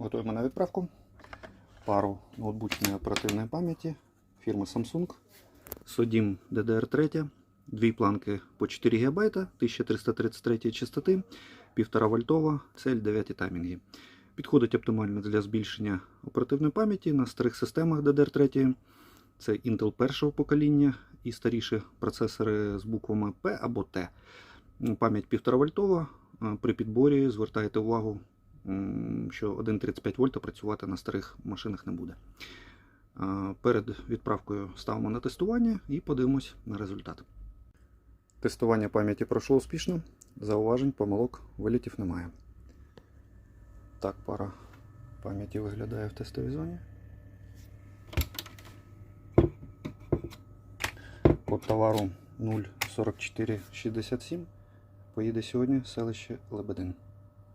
Готуємо на відправку пару ноутбучної оперативної пам'яті фірми Samsung. SODIMM DDR3, дві планки по 4 ГБ, 1333 частоти, 1,5 вольтова, цель 9 таймінги. Підходить оптимально для збільшення оперативної пам'яті на старих системах DDR3. Це Intel першого покоління і старіші процесори з буквами P або T. Пам'ять 1,5 вольтова. При підборі звертайте увагу, що 1,35 вольта працювати на старих машинах не буде. Перед відправкою ставимо на тестування і подивимось на результат. Тестування пам'яті пройшло успішно. Зауважень, помилок, вилітів немає. Так, пара пам'яті виглядає в тестовій зоні. Код товару 04467. Поїде сьогодні в селище Лебедин.